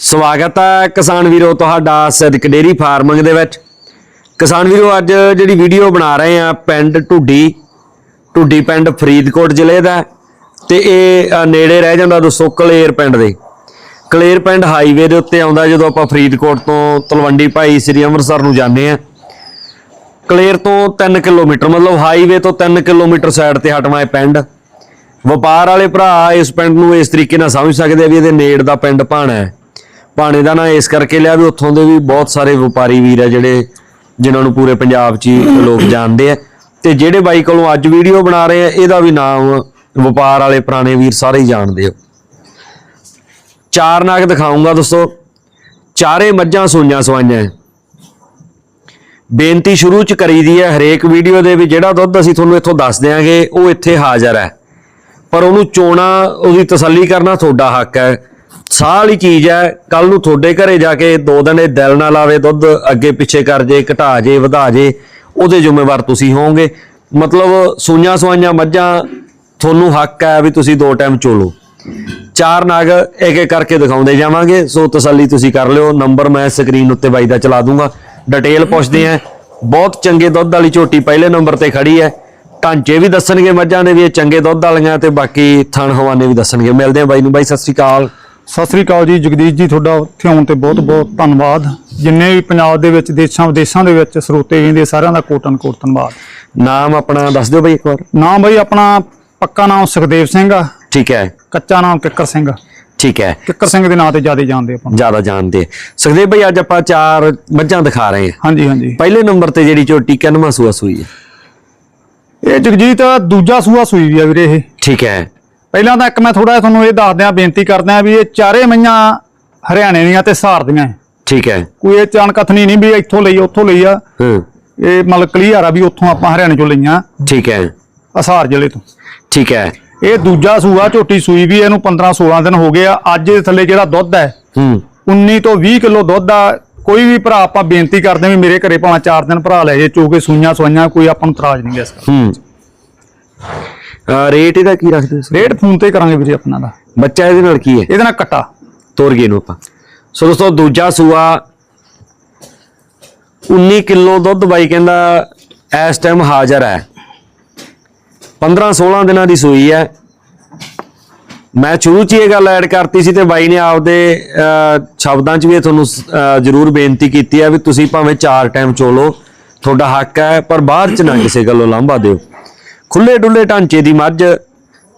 ਸਵਾਗਤ ਹੈ ਕਿਸਾਨ ਵੀਰੋ ਤੁਹਾਡਾ ਸਦਕ ਡੇਰੀ ਫਾਰਮਿੰਗ ਦੇ ਵਿੱਚ। ਕਿਸਾਨ ਵੀਰੋ, ਅੱਜ ਜਿਹੜੀ ਵੀਡੀਓ ਬਣਾ ਰਹੇ ਆ ਪਿੰਡ ਢੁੱਡੀ ਢੁੱਡੀ ਪਿੰਡ ਫਰੀਦਕੋਟ ਜ਼ਿਲ੍ਹੇ ਦਾ ਹੈ ਤੇ ਇਹ ਨੇੜੇ ਰਹਿ ਜਾਂਦਾ ਦੋਸਤੋ ਕਲੇਰ ਪਿੰਡ ਦੇ। ਕਲੇਰ ਪਿੰਡ ਹਾਈਵੇ ਦੇ ਉੱਤੇ ਆਉਂਦਾ ਜਦੋਂ ਆਪਾਂ ਫਰੀਦਕੋਟ ਤੋਂ ਤਲਵੰਡੀ ਭਾਈ ਸ੍ਰੀ ਅੰਮ੍ਰਿਤਸਰ ਨੂੰ ਜਾਂਦੇ ਆ ਕਲੇਰ ਤੋਂ 3 ਕਿਲੋਮੀਟਰ, ਮਤਲਬ ਹਾਈਵੇ ਤੋਂ 3 ਕਿਲੋਮੀਟਰ ਸਾਈਡ ਤੇ ਹਟਵਾ ਇਹ ਪਿੰਡ। ਵਪਾਰ ਵਾਲੇ ਭਰਾ ਇਸ ਪਿੰਡ ਨੂੰ ਇਸ ਤਰੀਕੇ ਨਾਲ ਸਮਝ ਸਕਦੇ ਆ ਵੀ ਇਹਦੇ ਨੇੜ ਦਾ ਪਿੰਡ ਭਾਣਾ ਹੈ। ਭਾਣੇ ਦਾ ਨਾਂ ਇਸ ਕਰਕੇ ਲਿਆ ਵੀ ਉੱਥੋਂ ਦੇ ਵੀ ਬਹੁਤ ਸਾਰੇ ਵਪਾਰੀ ਵੀਰ ਆ ਜਿਹੜੇ ਜਿਨ੍ਹਾਂ ਨੂੰ ਪੂਰੇ ਪੰਜਾਬ 'ਚ ਹੀ ਲੋਕ ਜਾਣਦੇ ਆ। ਤੇ ਜਿਹੜੇ ਬਾਈ ਕੋਲੋਂ ਅੱਜ ਵੀਡੀਓ ਬਣਾ ਰਹੇ ਆ, ਇਹਦਾ ਵੀ ਨਾਮ ਵਪਾਰ ਵਾਲੇ ਪੁਰਾਣੇ ਵੀਰ ਸਾਰੇ ਹੀ ਜਾਣਦੇ ਹੋ ਚਾਰ ਨਾਗ ਦਿਖਾਉਂਗਾ ਦੋਸਤੋ। ਚਾਰੇ ਮੱਝਾਂ ਸੂਈਆਂ ਸਵਾਈਆਂ ਬੇਨਤੀ ਸ਼ੁਰੂ ਚ ਕਰੀ ਦੀ ਹੈ ਹਰੇਕ ਵੀਡੀਓ ਦੇ ਵੀ ਜਿਹੜਾ ਦੁੱਧ ਅਸੀਂ ਤੁਹਾਨੂੰ ਇੱਥੋਂ ਦੱਸ ਦਿਆਂਗੇ, ਉਹ ਇੱਥੇ ਹਾਜ਼ਰ ਹੈ ਪਰ ਉਹਨੂੰ ਚੋਣਾ, ਉਹਦੀ ਤਸੱਲੀ ਕਰਨਾ ਤੁਹਾਡਾ ਹੱਕ ਹੈ ਸਾਹ ਵਾਲੀ ਚੀਜ਼ ਹੈ ਕੱਲ ਨੂੰ ਤੁਹਾਡੇ ਘਰੇ ਜਾ ਕੇ ਦੋ ਦਿਨ ਇਹ ਦਿਲ ਨਾਲ ਆਵੇ ਦੁੱਧ ਅੱਗੇ ਪਿੱਛੇ ਕਰ ਜੇ, ਘਟਾ ਜੇ, ਵਧਾ ਜੇ, ਉਹਦੇ ਜ਼ਿੰਮੇਵਾਰ ਤੁਸੀਂ ਹੋਵੋਗੇ। ਮਤਲਬ ਸੂਈਆਂ ਸਵਾਈਆਂ ਮੱਝਾਂ, ਤੁਹਾਨੂੰ ਹੱਕ ਹੈ ਵੀ ਤੁਸੀਂ ਦੋ ਟਾਈਮ ਚੋਲੋ। ਚਾਰ ਨਾਗ ਇੱਕ ਇੱਕ ਕਰਕੇ ਦਿਖਾਉਂਦੇ ਜਾਵਾਂਗੇ, ਸੋ ਤਸੱਲੀ ਤੁਸੀਂ ਕਰ ਲਿਓ। ਨੰਬਰ ਮੈਂ ਸਕਰੀਨ ਉੱਤੇ ਬਾਈ ਦਾ ਚਲਾ ਦੂੰਗਾ। ਡਿਟੇਲ ਪੁੱਛਦੇ ਆ ਬਹੁਤ ਚੰਗੇ ਦੁੱਧ ਵਾਲੀ ਝੋਟੀ ਪਹਿਲੇ ਨੰਬਰ ਤੇ ਖੜੀ ਹੈ। ਢਾਂਚੇ ਵੀ ਦੱਸਣਗੇ ਮੱਝਾਂ ਦੇ ਵੀ, ਇਹ ਚੰਗੇ ਦੁੱਧ ਵਾਲੀਆਂ ਤੇ ਬਾਕੀ ਥਣ ਹਵਾਨੇ ਵੀ ਦੱਸਣਗੇ। ਮਿਲਦੇ ਆ ਬਾਈ ਨੂੰ। ਬਾਈ, ਸਤਿ ਸ੍ਰੀ ਅਕਾਲ। ਸਤਿ ਸ੍ਰੀ ਅਕਾਲ ਜੀ ਜਗਦੀਸ਼ ਜੀ ਤੁਹਾਡਾ ਉੱਥੇ ਆਉਣ ਤੇ ਬਹੁਤ ਬਹੁਤ ਧੰਨਵਾਦ। ਜਿੰਨੇ ਵੀ ਪੰਜਾਬ ਦੇ ਵਿੱਚ ਦੇਸ਼ਾਂ ਵਿਦੇਸ਼ਾਂ ਦੇ ਵਿੱਚ ਸਰੋਤੇ ਵੀਂਦੇ ਸਾਰਿਆਂ ਦਾ ਕੋਟਨ ਕੋਟ ਧੰਨਵਾਦ। ਨਾਮ ਆਪਣਾ ਦੱਸ ਦਿਓ ਬਾਈ ਇੱਕ ਵਾਰ। ਨਾਮ ਬਈ ਆਪਣਾ ਪੱਕਾ ਨਾਮ ਸੁਖਦੇਵ ਸਿੰਘ ਆ। ਠੀਕ ਹੈ। ਕੱਚਾ ਨਾਮ ਕਿੱਕਰ ਸਿੰਘ ਆ। ਠੀਕ ਹੈ। ਕਿੱਕਰ ਸਿੰਘ ਦੇ ਨਾਂ ਤੇ ਜ਼ਿਆਦਾ ਜਾਣਦੇ ਆਪਾਂ। ਜ਼ਿਆਦਾ ਜਾਣਦੇ। ਸੁਖਦੇਵ ਬਾਈ ਅੱਜ ਆਪਾਂ ਚਾਰ ਮੱਝਾਂ ਦਿਖਾ ਰਹੇ ਹਾਂ। ਹਾਂਜੀ ਹਾਂਜੀ। ਪਹਿਲੇ ਨੰਬਰ ਤੇ ਜਿਹੜੀ ਝੋਟੀ ਕਿੰਨਵਾਂ ਸੂਆ ਸੂਈ ਹੈ? ਇਹ ਜਗਜੀਤ ਦੂਜਾ ਸੂਆ ਸੂਈ ਵੀ ਆ ਵੀਰੇ ਇਹ। ਠੀਕ ਹੈ। ਪਹਿਲਾਂ ਤਾਂ ਇੱਕ ਮੈਂ ਥੋੜਾ ਜਿਹਾ ਤੁਹਾਨੂੰ ਇਹ ਦੱਸ ਦਿਆਂ ਬੇਨਤੀ ਕਰਦਿਆਂ ਵੀ ਇਹ ਚਾਰੇ ਮਈਆਂ ਹਰਿਆਣੇ ਦੀਆਂ ਤੇ ਸਹਾਰ ਦੀਆਂ। ਠੀਕ ਹੈ। ਕੋਈ ਇਹ ਚਾਣਕਥਨੀ ਨਹੀਂ ਵੀ ਇੱਥੋਂ ਲਈ ਉੱਥੋਂ ਲਈ ਆ। ਹੂੰ। ਇਹ ਮਤਲਬ ਕਲੀਅਰ ਆ ਵੀ ਉੱਥੋਂ ਆਪਾਂ ਹਰਿਆਣੇ ਚੋਂ ਲਈਆਂ। ਠੀਕ ਹੈ। ਅਸਾਰ ਜ਼ਿਲ੍ਹੇ ਤੋਂ। ਠੀਕ ਹੈ। ਇਹ ਦੂਜਾ ਸੂਆ ਝੋਟੀ ਸੂਈ ਵੀ ਇਹਨੂੰ 15 16 ਦਿਨ ਹੋ ਗਏ ਆ। ਅੱਜ ਦੇ ਥੱਲੇ ਜਿਹੜਾ ਦੁੱਧ ਹੈ ਹੂੰ। 19 ਤੋਂ 20 ਕਿਲੋ ਦੁੱਧ ਆ। ਕੋਈ ਵੀ ਭਰਾ ਆਪਾਂ ਬੇਨਤੀ ਕਰਦੇ ਵੀ ਮੇਰੇ ਘਰੇ ਭਾਵੇਂ 4 ਦਿਨ ਭਰਾ ਲੈ ਜੇ ਚੋਕੇ ਸੂਈਆਂ ਸਵਾਈਆਂ ਕੋਈ ਆਪਾਂ ਨੂੰ ਇਤਰਾਜ਼ ਨਹੀਂ ਇਸ ਦਾ। ਹੂੰ। ਰੇਟ ਇਹਦਾ ਕੀ ਰੱਖਦੇ ਹੋ ਰੇਟ ਫੋਨ ਤੇ ਕਰਾਂਗੇ ਵੀਰੇ ਆਪਣਾ ਦਾ। ਬੱਚਾ ਇਹਦੇ ਨਾਲ ਕੀ ਹੈ? ਇਹਦੇ ਨਾਲ ਕੱਟਾ। ਤੋਰ ਗਏ ਨੂੰ ਆਪਾਂ। ਸੋ ਦੋਸਤੋ ਦੂਜਾ ਸੂਆ 19 ਕਿਲੋ ਦੁੱਧ ਬਾਈ ਕਹਿੰਦਾ ਇਸ ਟਾਈਮ ਹਾਜ਼ਰ ਹੈ। 15 16 ਦਿਨਾਂ ਦੀ ਸੂਈ ਹੈ। ਮੈਂ ਸ਼ੁਰੂ ਚ ਹੀ ਇਹ ਗੱਲ ਐਡ ਕਰਤੀ ਸੀ ਤੇ ਬਾਈ ਨੇ ਆਪਦੇ ਸ਼ਬਦਾਂ ਚ ਵੀ ਇਹ ਤੁਹਾਨੂੰ ਜ਼ਰੂਰ ਬੇਨਤੀ ਕੀਤੀ ਹੈ ਵੀ ਤੁਸੀਂ ਭਾਵੇਂ ਚਾਰ ਟਾਈਮ ਚੋਲੋ। ਤੁਹਾਡਾ ਹੱਕ ਹੈ ਪਰ ਬਾਅਦ ਚ ਨਾ ਕਿਸੇ ਗੱਲੋਂ ਲਾਂਭਾ ਦਿਓ। ਖੁੱਲੇ ਡੁੱਲੇ ਢਾਂਚੇ ਦੀ ਮੱਝ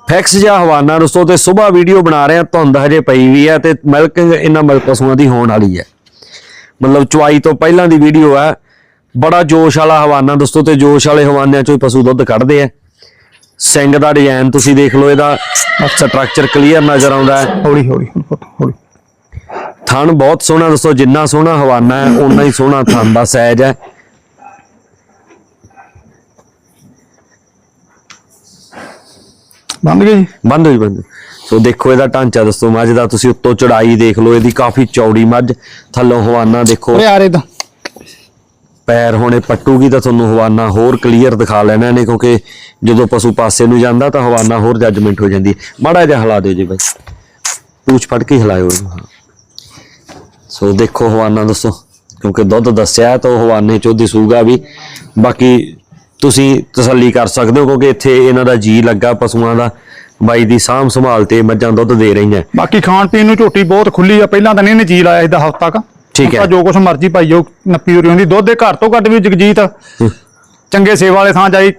ਫੈਕਸ ਜਾਂ ਹਵਾਨਾ ਦੋਸਤੋ ਤੇ ਸਵੇਰ ਵੀਡੀਓ ਬਣਾ ਰਹੇ ਆ ਧੁੰਦ ਹਜੇ ਪਈ ਵੀ ਹੈ ਤੇ ਮਿਲਕਿੰਗ ਇਹਨਾਂ ਮਿਲਕ ਪਸ਼ੂਆਂ ਦੀ ਹੋਣ ਵਾਲੀ ਹੈ। ਮਤਲਬ ਚੁਆਈ ਤੋਂ ਪਹਿਲਾਂ ਦੀ ਵੀਡੀਓ ਹੈ ਬੜਾ ਜੋਸ਼ ਵਾਲਾ ਹਵਾਨਾ ਦੋਸਤੋ ਤੇ ਜੋਸ਼ ਵਾਲੇ ਹਵਾਨਿਆਂ ਚੋਂ ਹੀ ਪਸ਼ੂ ਦੁੱਧ ਕੱਢਦੇ ਆ। ਸਿੰਘ ਦਾ ਡਿਜ਼ਾਈਨ ਤੁਸੀਂ ਦੇਖ ਲਓ ਇਹਦਾ ਸਟਰਕਚਰ ਕਲੀਅਰ ਨਜ਼ਰ ਆਉਂਦਾ ਹੈ। ਹੌਲੀ ਹੌਲੀ ਹੌਲੀ। ਥਣ ਬਹੁਤ ਸੋਹਣਾ ਦੋਸਤੋ ਜਿੰਨਾ ਸੋਹਣਾ ਹਵਾਨਾ ਹੈ ਓਨਾ ਹੀ ਸੋਹਣਾ ਥਣ ਦਾ ਸਾਈਜ਼ ਹੈ। ਬੰਦ ਜੀ ਬੰਦ ਹੋਈ ਬੰਦ ਸੋ ਦੇਖੋ ਇਹਦਾ ਢਾਂਚਾ ਦੋਸਤੋ ਮੱਝ ਦਾ ਤੁਸੀਂ ਉੱਤੋਂ ਚੜਾਈ ਦੇਖ ਲਓ ਇਹਦੀ ਕਾਫੀ ਚੌੜੀ ਮੱਝ ਥੱਲੋਂ ਹਵਾਨਾ ਦੇਖੋ। ਓਏ ਯਾਰ ਇਹਦਾ। ਪੈਰ ਹੁਣੇ ਪੱਟੂਗੀ ਤਾਂ ਤੁਹਾਨੂੰ ਹਵਾਨਾ ਹੋਰ ਕਲੀਅਰ ਦਿਖਾ ਲੈਣਾ ਨੇ ਕਿਉਂਕਿ ਜਦੋਂ ਪਸ਼ੂ ਪਾਸੇ ਨੂੰ ਜਾਂਦਾ ਤਾਂ ਹਵਾਨਾ ਹੋਰ ਜੱਜਮੈਂਟ ਹੋ ਜਾਂਦੀ ਮਾੜਾ ਜਿਹਾ ਹਿਲਾ ਦਿਓ ਜੀ ਬਾਈ। ਪੂਛ ਫੜ ਕੇ ਹਿਲਾਇਓ ਸੋ ਦੇਖੋ ਹਵਾਨਾ ਦੱਸੋ ਕਿਉਂਕਿ ਦੁੱਧ ਦੱਸਿਆ ਤਾਂ ਉਹ ਹਵਾਨੇ ਚੋਂ ਦਿਸੂਗਾ ਵੀ। ਬਾਕੀ ਤੁਸੀਂ ਤਸੱਲੀ ਕਰ ਸਕਦੇ ਹੋ ਕਿਉਂਕਿ ਇੱਥੇ ਇਹਨਾਂ ਦਾ ਜੀ ਲੱਗਾ ਪਸ਼ੂਆਂ ਦਾ। ਬਾਈ ਦੀ ਸਾਂਭ ਸੰਭਾਲ ਤੇ ਮੱਝਾਂ ਦੁੱਧ ਦੇ ਰਹੀਆਂ ਬਾਕੀ ਖਾਣ ਪੀਣ ਨੂੰ ਝੋਟੀ ਬਹੁਤ ਖੁੱਲੀ ਆ ਪਹਿਲਾਂ ਤਾਂ ਨਹੀਂ ਇਹਨੇ ਜੀ ਲਾਇਆ ਇਹਦਾ ਹਫਤਾ ਕ ਠੀਕ ਹੈ। ਜੋ ਕੁਛ ਮਰਜ਼ੀ ਪਾਈਓ ਨੱਪੀ ਹੋਰੀ ਹੁੰਦੀ। ਦੁੱਧ ਦੇ ਘਰ ਤੋਂ ਘੱਟ ਵੀ ਜਗਜੀਤ ਚੰਗੇ ਸੇਵਾ ਵਾਲੇ ਥਾਂ ਜਾਈ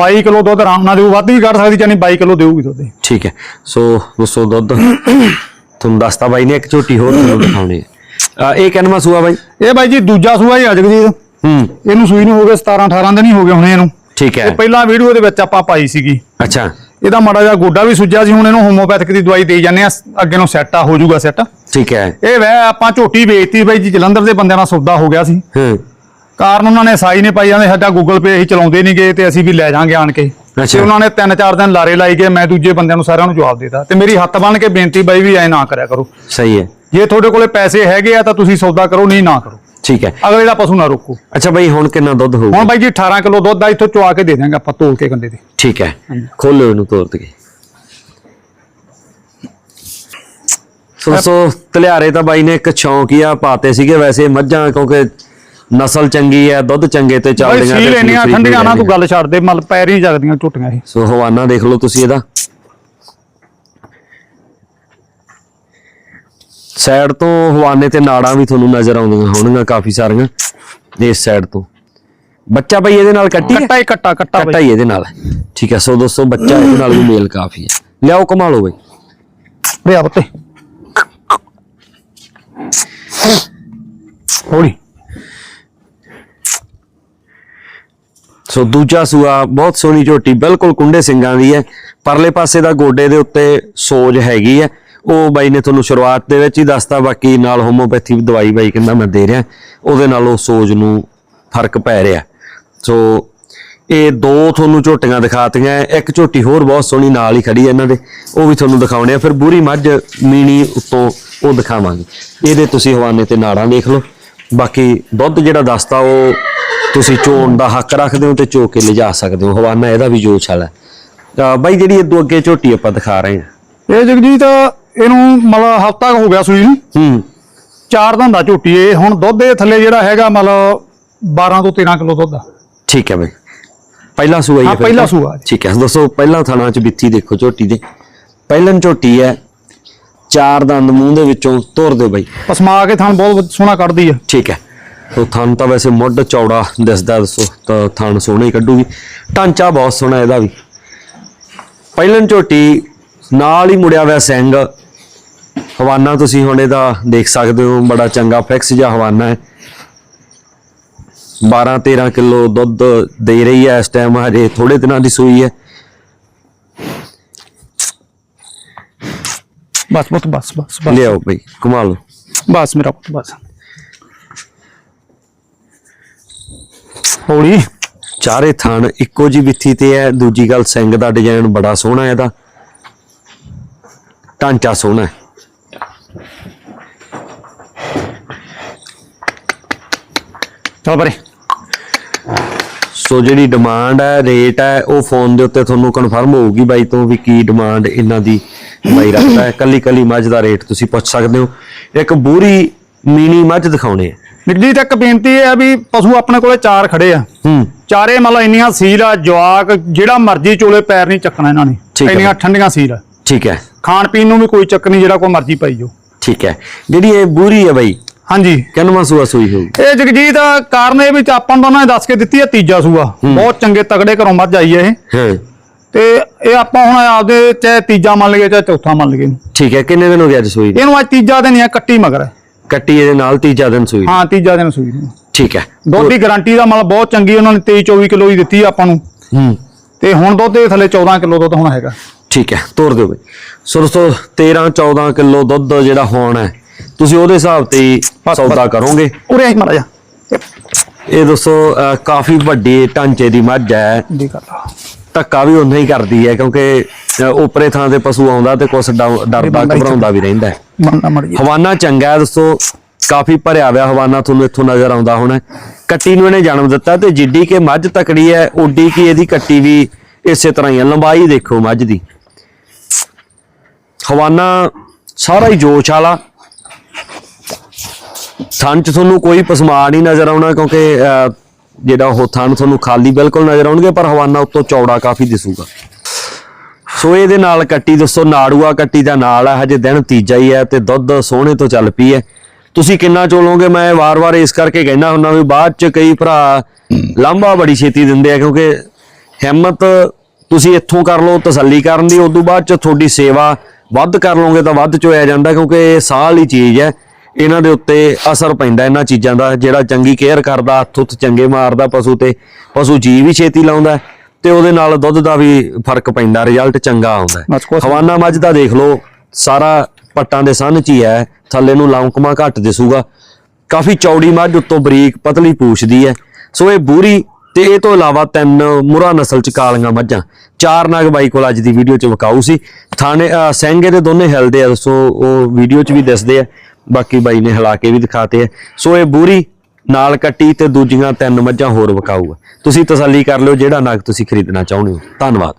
22 ਕਿਲੋ ਦੁੱਧ ਆਰਾਮ ਨਾਲ ਦੇਊ ਵੱਧ ਵੀ ਕੱਢ ਸਕਦੀ ਚਾਨੀ 22 ਕਿਲੋ ਦੇਊਗੀ ਦੁੱਧ। ਠੀਕ ਹੈ। ਸੋ ਦੋਸਤੋ ਦੁੱਧ। ਤੁਹਾਨੂੰ ਦੱਸਤਾ ਬਾਈ ਨੇ ਇੱਕ ਝੋਟੀ ਹੋਰ ਤੁਹਾਨੂੰ ਦਿਖਾਉਣੀ ਹੈ। ਇਹ ਕਿੰਨਵਾਂ ਸੂਆ ਬਾਈ? ਇਹ ਬਾਈ ਜੀ ਦੂਜਾ ਸੂਆ ਹੀ ਆ ਜਗਜੀਤ। ਹੂੰ। ਇਹਨੂੰ ਸੂਈ ਨੂੰ ਹੋ ਗਏ 17 18 ਦਿਨ ਹੀ ਹੋ ਗਏ ਹੁਣੇ ਇਹਨੂੰ। ਠੀਕ ਹੈ। ਇਹ ਪਹਿਲਾਂ ਵੀਡੀਓ ਦੇ ਵਿੱਚ ਆਪਾਂ ਪਾਈ ਸੀਗੀ। ਅੱਛਾ। ਇਹਦਾ ਮਾੜਾ ਜਿਹਾ ਗੋਡਾ ਵੀ ਸੁੱਜਿਆ ਸੀ ਹੁਣ ਇਹਨੂੰ ਹੋਮੋਪੈਥਿਕ ਦੀ ਦਵਾਈ ਦੇਈ ਜਾਂਦੇ ਆ ਅੱਗੇ ਨੂੰ ਸੈੱਟ ਆ ਹੋ ਜਾਊਗਾ ਸੈੱਟ ਠੀਕ ਹੈ। ਇਹ ਵੈ ਆਪਾਂ ਝੋਟੀ ਵੇਚਤੀ ਬਾਈ ਜੀ ਜਲੰਧਰ ਦੇ ਬੰਦਿਆਂ ਨਾਲ ਸੌਦਾ ਹੋ ਗਿਆ ਸੀ। ਹੂੰ। ਕਾਰਨ ਉਹਨਾਂ ਨੇ ਸਾਈ ਨੇ ਪਾਈ ਜਾਂਦੇ ਸਾਡਾ ਗੂਗਲ ਪੇ ਅਸੀਂ ਚਲਾਉਂਦੇ ਨਹੀਂ ਗਏ ਤੇ ਅਸੀਂ ਵੀ ਲੈ ਜਾਾਂਗੇ ਆਣ ਕੇ। ਅੱਛਾ। ਤੇ ਉਹਨਾਂ ਨੇ ਤਿੰਨ ਚਾਰ ਦਿਨ ਲਾਰੇ ਲਾਈ ਗਏ ਮੈਂ ਦੂਜੇ ਬੰਦਿਆਂ ਨੂੰ ਸਾਰਿਆਂ ਨੂੰ ਜਵਾਬ ਦੇਤਾ। ਤੇ ਮੇਰੀ ਹੱਥ ਬੰਨ ਕੇ ਬੇਨਤੀ ਬਾਈ ਵੀ ਐ ਨਾ ਕਰਿਆ ਕਰੋ। ਸਹੀ ਹੈ। ਜੇ ਤੁਹਾਡੇ ਕੋਲੇ ਪੈਸੇ ਹੈਗੇ ਆ ਤਾਂ ਤੁਸੀਂ ਸੌਦਾ ਕਰੋ ਨਹੀਂ ਨਾ ਕਰੋ। ਠੀਕ ਹੈ। ਅਗਲੇ ਦਾ ਪਸ਼ੂ ਨਾ ਰੋਕੋ। ਅੱਛਾ ਬਾਈ ਹੁਣ ਕਿੰਨਾ ਦੁੱਧ ਹੋਊਗਾ? ਹੁਣ ਬਾਈ ਜੀ 18 ਕਿਲੋ ਦੁੱਧ ਆ ਇੱਥੋਂ ਚੁਆ ਕੇ ਦੇ ਦਾਂਗੇ ਆਪਾਂ ਤੋਲ ਕੇ ਕੰਡੇ ਤੇ। ਠੀਕ ਹੈ। ਖੋਲੋ ਇਹਨੂੰ ਤੋੜ ਕੇ। ਦੋਸਤੋ ਤਲਿਆਰੇ ਤਾਂ ਬਾਈ ਨੇ ਇੱਕ ਸ਼ੌਂਕੀਆ ਪਾਤੇ ਸੀਗੇ ਵੈਸੇ ਮੱਝਾਂ ਕਿਉਂਕਿ ਨਸਲ ਚੰਗੀ ਹੈ ਦੁੱਧ ਚੰਗੇ ਤੇ ਚੱਲਦੀਆਂ ਸੀਲ ਤੇ ਇੰਨੀਆਂ ਠੰਡੀਆਂ ਨਾ ਤੂੰ। ਗੱਲ ਛੱਡ ਦੇ ਮਲ ਪੈਰ ਹੀ ਜਗਦੀਆਂ ਝੁੱਟੀਆਂ ਇਹ। ਸੋ ਹਵਾਨਾ ਦੇਖ ਲਓ ਤੁਸੀਂ ਇਹਦਾ। ਸਾਈਡ ਤੋਂ ਹਵਾਨੇ ਤੇ ਨਾੜਾਂ ਵੀ ਤੁਹਾਨੂੰ ਨਜ਼ਰ ਆਉਂਦੀਆਂ ਹੋਣਗੀਆਂ ਕਾਫੀ ਸਾਰੀਆਂ ਇਸ ਸਾਈਡ ਤੋਂ। ਬੱਚਾ ਬਈ ਇਹਦੇ ਨਾਲ ਕੱਟੀ ਕੱਟਾ ਹੀ ਕੱਟਾ ਕੱਟਾ ਕੱਟਾ ਹੀ ਇਹਦੇ ਨਾਲ। ਠੀਕ ਹੈ ਸੋ ਦੋਸਤੋ ਬੱਚਾ ਇਹਦੇ ਨਾਲ ਵੀ ਮੇਲ ਕਾਫੀ ਹੈ ਲਿਆਓ ਕਮਾ ਲਓ ਬਈ। ਵੇ ਆ ਪੁੱਤੇ। ਹੌਲੀ। ਸੋ ਦੂਜਾ ਸੂਆ ਬਹੁਤ ਸੋਹਣੀ ਝੋਟੀ ਬਿਲਕੁਲ ਕੁੰਡੇ ਸਿੰਘਾਂ ਦੀ ਹੈ। ਪਰਲੇ ਪਾਸੇ ਦਾ ਗੋਡੇ ਦੇ ਉੱਤੇ ਸੋਜ ਹੈਗੀ ਹੈ। ਉਹ ਬਾਈ ਨੇ ਤੁਹਾਨੂੰ ਸ਼ੁਰੂਆਤ ਦੇ ਵਿੱਚ ਹੀ ਦੱਸਤਾ, ਬਾਕੀ ਨਾਲ ਹੋਮੋਪੈਥੀ ਦਵਾਈ ਬਾਈ ਕਹਿੰਦਾ ਮੈਂ ਦੇ ਰਿਹਾ। ਉਹਦੇ ਨਾਲ ਉਹ ਸੋਜ ਨੂੰ ਫ਼ਰਕ ਪੈ ਰਿਹਾ। ਸੋ ਇਹ ਦੋ ਤੁਹਾਨੂੰ ਝੋਟੀਆਂ ਦਿਖਾਤੀਆਂ, ਇੱਕ ਝੋਟੀ ਹੋਰ ਬਹੁਤ ਸੋਹਣੀ ਨਾਲ ਹੀ ਖੜੀ ਹੈ ਇਹਨਾਂ ਦੇ। ਉਹ ਵੀ ਤੁਹਾਨੂੰ ਦਿਖਾਉਣੇ ਆ, ਫਿਰ ਬੂਰੀ ਮੱਝ ਮੀਣੀ ਉੱਤੋਂ ਉਹ ਦਿਖਾਵਾਂਗੇ। ਇਹਦੇ ਤੁਸੀਂ ਹਵਾਨੇ ਤੇ ਨਾੜਾਂ ਦੇਖ ਲਓ। ਬਾਕੀ ਦੁੱਧ ਜਿਹੜਾ ਦੱਸਤਾ, ਉਹ ਤੁਸੀਂ ਚੋਣ ਦਾ ਹੱਕ ਰੱਖਦੇ ਹੋ ਤੇ ਚੋ ਕੇ ਲਿਜਾ ਸਕਦੇ ਹੋ। ਹਵਾਨਾ ਇਹਦਾ ਵੀ ਜੋਸ਼ ਵਾਲਾ। ਹੈ। ਤਾਂ ਬਾਈ ਜਿਹੜੀ ਇਹ ਦੋ ਅੱਗੇ ਝੋਟੀ ਆਪਾਂ ਦਿਖਾ ਰਹੇ ਹਾਂ। ਇਹ ਜਗਜੀਤ ਇਹਨੂੰ ਮਤਲਬ ਹਫਤਾ ਹੋ ਗਿਆ ਸੂਈ ਨੂੰ। ਹੂੰ। ਚਾਰ ਦੰਦਾ ਝੋਟੀ ਇਹ ਹੁਣ ਦੁੱਧ ਦੇ ਥੱਲੇ ਜਿਹੜਾ ਹੈਗਾ ਮਤਲਬ 12 ਤੋਂ 13 ਕਿਲੋ ਦੁੱਧ ਆ। ਠੀਕ ਹੈ ਬਾਈ। ਪਹਿਲਾ ਸੂਆ ਹੀ ਹੈ ਹਾਂ, ਫਿਰ ਪਹਿਲਾ ਤਾਂ? ਸੂਆ। ਜੀ। ਠੀਕ ਹੈ ਦੋਸਤੋ ਪਹਿਲਾ ਥਾਣਾ ਚ ਬਿੱਥੀ ਦੇਖੋ ਝੋਟੀ ਦੇ। ਪਹਿਲਨ ਝੋਟੀ ਹੈ ਚਾਰ ਦੰਦ ਮੂੰਹ ਦੇ ਵਿੱਚੋਂ ਤੁਰ ਦਿਓ ਬਾਈ। ਪਸਮਾ ਕੇ ਥਣ ਬਹੁਤ ਸੋਹਣਾ ਕੱਢਦੀ ਆ। ਠੀਕ ਹੈ। ਤੋ ਥਣ ਤਾਂ ਵੈਸੇ ਮੁੱਢ ਚੌੜਾ ਦਿਸਦਾ ਦੱਸੋ ਤਾਂ ਥਣ ਸੋਹਣਾ ਹੀ ਕੱਢੂਗੀ। ਢਾਂਚਾ ਬਹੁਤ ਸੋਹਣਾ ਇਹਦਾ ਵੀ। ਪਹਿਲਨ ਝੋਟੀ ਨਾਲ ਹੀ ਮੁੜਿਆ ਹੋਇਆ ਸਿੰਘ। ਹਵਾਨਾ ਤੁਸੀਂ ਹੁਣ ਇਹਦਾ ਦੇਖ ਸਕਦੇ ਹੋ ਬੜਾ ਚੰਗਾ ਫਿਕਸ ਜਿਹਾ ਹਵਾਨਾ ਹੈ। 12 13 ਕਿਲੋ ਦੁੱਧ ਦੇ ਰਹੀ ਹੈ ਇਸ ਟਾਈਮ ਹਜੇ ਥੋੜੇ ਦਿਨਾਂ ਦੀ ਸੂਈ ਹੈ। ਬਸ ਬਸ ਬਸ ਬਸ। ਲਿਆਓ ਬਈ ਕਮਾ ਲਓ। ਬਸ ਮੇਰਾ ਪੁੱਤ ਬਸ। ਹੌਲੀ। ਚਾਰੇ ਥਣ ਇੱਕੋ ਜੀ ਵਿੱਥੀ ਤੇ ਹੈ ਦੂਜੀ ਗੱਲ ਸਿੰਘ ਦਾ ਡਿਜ਼ਾਈਨ ਬੜਾ ਸੋਹਣਾ ਇਹਦਾ। ਢਾਂਚਾ ਸੋਹਣਾ ਹੈ। ਚੱਲ ਸੋ ਜਿਹੜੀ ਡਿਮਾਂਡ ਹੈ ਰੇਟ ਹੈ ਉਹ ਫੋਨ ਦੇ ਉੱਤੇ ਤੁਹਾਨੂੰ ਕਨਫਰਮ ਹੋਊਗੀ ਬਾਈ ਤੋਂ ਵੀ ਕੀ ਡਿਮਾਂਡ ਇਹਨਾਂ ਦੀ ਬਾਈ ਰੱਖਦਾ ਹੈ। ਕੱਲੀ ਕੱਲੀ ਮੱਝ ਦਾ ਰੇਟ ਤੁਸੀਂ ਪੁੱਛ ਸਕਦੇ ਹੋ। ਇੱਕ ਬੂਰੀ ਮੀਨੀ ਮੱਝ ਦਿਖਾਉਣੇ ਆ ਨਿਰਜੀਤ ਇੱਕ ਬੇਨਤੀ ਆ ਵੀ ਪਸ਼ੂ ਆਪਣੇ ਕੋਲੇ ਚਾਰ ਖੜੇ ਆ। ਹੂੰ। ਚਾਰੇ ਮਤਲਬ ਇੰਨੀਆਂ ਸੀਲ ਆ ਜਵਾਕ ਜਿਹੜਾ ਮਰਜ਼ੀ ਚੋਲੇ ਪੈਰ ਨਹੀਂ ਚੱਕਣਾ ਇਹਨਾਂ ਨੇ। ਠੀਕ ਹੈ। ਇੰਨੀਆਂ ਠੰਡੀਆਂ ਸੀਲ ਆ। ਠੀਕ ਹੈ। ਖਾਣ ਪੀਣ ਨੂੰ ਵੀ ਕੋਈ ਚੱਕ ਨਹੀਂ ਜਿਹੜਾ ਕੋਈ ਮਰਜ਼ੀ ਪਾਈ ਜੋ ਠੀਕ ਹੈ। ਜਿਹੜੀ ਇਹ ਬੂਰੀ ਹੈ ਬਾਈ ਹਾਂਜੀ। ਕਿੰਨਵਾਂ ਸੂਆ ਸੂਈ ਹੋਊ? ਇਹ ਜਗਜੀਤ ਕਾਰਨ ਇਹ ਵਿੱਚ ਆਪਾਂ ਨੂੰ ਉਹਨਾਂ ਨੇ ਦੱਸ ਕੇ ਦਿੱਤੀ ਹੈ ਤੀਜਾ ਸੂਆ। ਬਹੁਤ ਚੰਗੇ ਤਗੜੇ ਘਰੋਂ ਮੱਝ ਆਈ ਹੈ ਇਹ। ਹਾਂ। ਤੇ ਇਹ ਆਪਾਂ ਹੁਣ ਆਪਦੇ ਚਾਹੇ ਤੀਜਾ ਮੰਨ ਲਈਏ ਚਾਹੇ ਚੌਥਾ ਮੰਨ ਲਈਏ। ਠੀਕ ਹੈ ਕਿੰਨੇ ਦਿਨ ਹੋ ਗਏ ਅੱਜ ਸੂਈ? ਇਹਨੂੰ ਅੱਜ ਤੀਜਾ ਦਿਨ ਹੀ ਆ ਕੱਟੀ ਮਗਰ। ਕੱਟੀ ਇਹਦੇ ਨਾਲ ਤੀਜਾ ਦਿਨ ਸੂਈ ਹਾਂ ਤੀਜਾ ਦਿਨ ਸੂਈ ਠੀਕ ਹੈ। ਦੁੱਧ ਦੀ ਗਾਰੰਟੀ ਦਾ ਮਤਲਬ ਬਹੁਤ ਚੰਗੀ ਉਹਨਾਂ ਨੇ 23 24 ਕਿਲੋ ਹੀ ਦਿੱਤੀ ਆਪਾਂ ਨੂੰ। ਹੂੰ। ਤੇ ਹੁਣ ਦੁੱਧ ਦੇ ਥੱਲੇ 14 ਕਿਲੋ ਦੁੱਧ ਹੁਣ ਹੈਗਾ। ਠੀਕ ਹੈ ਤੋਰ ਦਿਓ ਬਈ। ਸੋ ਦੋਸਤੋ 13 14 ਕਿਲੋ ਦੁੱਧ ਜਿਹੜਾ ਹੋਣਾ ਤੁਸੀਂ ਉਹਦੇ ਹਿਸਾਬ ਤੇ ਸੌਦਾ ਕਰੋਗੇ। ਉਰੇ ਆਈ ਮਾੜਾ ਜਾ ਇਹ ਦੋਸਤੋ ਕਾਫੀ ਵੱਡੇ ਢਾਂਚੇ ਦੀ ਮੱਝ ਹੈ। ਗੱਲ। ਧੱਕਾ ਵੀ ਉਨਾ ਹੀ ਕਰਦੀ ਹੈ ਕਿਉਂਕਿ ਉਪਰੇ ਥਾਂ ਤੇ ਪਸ਼ੂ ਆਉਂਦਾ ਤੇ ਕੁਛ ਡਰ- ਡਰਦਾ ਘਬਰਾਉਂਦਾ ਵੀ ਰਹਿੰਦਾ ਹੈ। ਹਵਾਨਾ ਚੰਗਾ ਹੈ ਦੋਸਤੋ ਕਾਫੀ ਭਰਿਆ ਹੋਇਆ ਹਵਾਨਾ ਤੁਹਾਨੂੰ ਇੱਥੋਂ ਨਜ਼ਰ ਆਉਂਦਾ ਹੋਣਾ ਕੱਟੀ ਨੂੰ ਇਹਨੇ ਜਨਮ ਦਿੱਤਾ ਤੇ ਜਿੱਡੀ ਕਿ ਮੱਝ ਤਕੜੀ ਹੈ ਓਡੀ ਕੀ ਇਹਦੀ ਕੱਟੀ ਵੀ ਇਸੇ ਤਰ੍ਹਾਂ ਹੀ ਹੈ। ਲੰਬਾਈ ਦੇਖੋ ਮੱਝ ਦੀ। ਹਵਾਨਾ ਸਾਰਾ ਹੀ ਜੋਸ਼ ਵਾਲਾ। ਥਣ ਚ ਤੁਹਾਨੂੰ ਕੋਈ ਪਸਮਾ ਨਹੀਂ ਨਜ਼ਰ ਆਉਣਾ ਕਿਉਂਕਿ ਜਿਹੜਾ ਉਹ ਥਣ ਤੁਹਾਨੂੰ ਖਾਲੀ ਬਿਲਕੁਲ ਨਜ਼ਰ ਆਉਣਗੇ, ਪਰ ਹਵਾਨਾ ਉੱਤੋਂ ਚੌੜਾ ਕਾਫੀ ਦਿਸੂਗਾ। ਸੋ ਇਹਦੇ ਨਾਲ ਕੱਟੀ ਦੋਸਤੋ ਨਾੜੂਆ ਕੱਟੀ ਦਾ ਨਾਲ ਹੈ ਹਜੇ ਦਿਨ ਤੀਜਾ ਹੀ ਹੈ ਤੇ ਦੁੱਧ ਸੋਹਣੇ ਤੋਂ ਚੱਲ ਪਈ ਹੈ। ਤੁਸੀਂ ਕਿੰਨਾ ਚੋਲੋਗੇ ਮੈਂ ਵਾਰ-ਵਾਰ ਇਸ ਕਰਕੇ ਕਹਿਣਾ ਹੁੰਦਾ ਵੀ ਬਾਅਦ ਚ ਕਈ ਭਰਾ ਲਾਂਭਾ ਬੜੀ ਛੇਤੀ ਦਿੰਦੇ ਆ, ਕਿਉਂਕਿ ਹਿੰਮਤ ਤੁਸੀਂ ਇੱਥੋਂ ਕਰ ਲਓ, ਤਸੱਲੀ ਕਰਨ ਦੀ, ਉਦੋਂ ਬਾਅਦ ਚ ਤੁਹਾਡੀ ਸੇਵਾ ਵੱਧ ਕਰ ਲਓਗੇ ਤਾਂ ਵੱਧ ਚੋਇਆ ਜਾਂਦਾ ਕਿਉਂਕਿ ਇਹ ਸਾਹ ਵਾਲੀ ਚੀਜ਼ ਹੈ। ਇਹਨਾਂ ਦੇ ਉੱਤੇ ਅਸਰ ਪੈਂਦਾ ਇਹਨਾਂ ਚੀਜ਼ਾਂ ਦਾ ਜਿਹੜਾ ਚੰਗੀ ਕੇਅਰ ਕਰਦਾ ਹੱਥ ਉੱਤ ਚੰਗੇ ਮਾਰਦਾ ਪਸ਼ੂ ਤੇ ਪਸ਼ੂ ਜੀ ਵੀ ਛੇਤੀ ਲਾਉਂਦਾ ਤੇ ਉਹਦੇ ਨਾਲ ਦੁੱਧ ਦਾ ਵੀ ਫ਼ਰਕ ਪੈਂਦਾ ਰਿਜ਼ਲਟ ਚੰਗਾ ਆਉਂਦਾ ਹਵਾਨਾ ਮੱਝ ਦਾ ਦੇਖ ਲਓ ਸਾਰਾ ਪੱਟਾਂ ਦੇ ਸੰਨ ਚ ਹੀ ਹੈ ਥੱਲੇ ਨੂੰ ਲੌਂਕਮਾ ਘੱਟ ਦਿਸੂਗਾ। ਕਾਫੀ ਚੌੜੀ ਮੱਝ ਉੱਤੋਂ ਬਰੀਕ ਪਤਲੀ ਪੂਛਦੀ ਹੈ। ਸੋ ਇਹ ਬੂਰੀ ਤੇ ਇਹ ਤੋਂ ਇਲਾਵਾ ਤਿੰਨ ਮੁਰਾ ਨਸਲ ਚ ਕਾਲੀਆਂ ਮੱਝਾਂ, ਚਾਰ ਨਾਗ ਬਾਈ ਕੋਲ ਅੱਜ ਦੀ ਵੀਡੀਓ ਚ ਵਿਕਾਊ ਸੀ। ਥਾਣੇ, ਅਹ ਦੇ ਦੋਨੇ ਹਿਲਦੇ ਆ ਸੋ ਉਹ ਵੀਡੀਓ ਚ ਵੀ ਦਿਸਦੇ ਆ, ਬਾਕੀ ਬਾਈ ਨੇ ਹਿਲਾ ਕੇ ਵੀ ਦਿਖਾਤੇ ਆ। ਸੋ ਇਹ ਬੂਰੀ ਨਾਲ ਕੱਟੀ ਤੇ ਦੂਜੀਆਂ ਤਿੰਨ ਮੱਝਾਂ ਹੋਰ ਵਿਕਾਊ ਆ ਤੁਸੀਂ ਤਸੱਲੀ ਕਰ ਲਿਓ ਜਿਹੜਾ ਨਾਗ ਤੁਸੀਂ ਖਰੀਦਣਾ ਚਾਹੁੰਦੇ ਹੋ। ਧੰਨਵਾਦ।